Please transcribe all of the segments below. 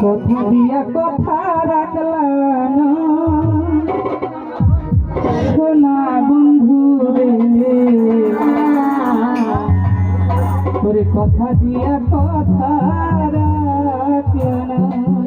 কথা দিয়া কথা রাখলাম। সোনা বন্ধু রে। কথা দিয়া কথা রাখলাম।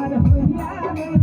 আমার হইয়া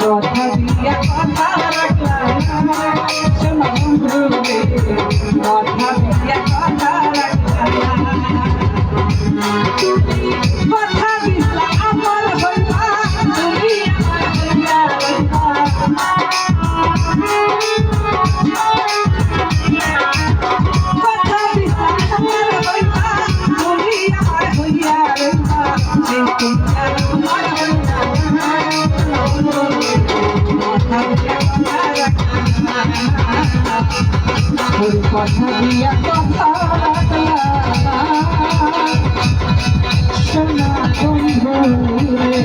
কথা দিয়া কথা রাখলাম। আমার সমাজ কথা কথা দিয়া কথা সোনা বন্ধু রে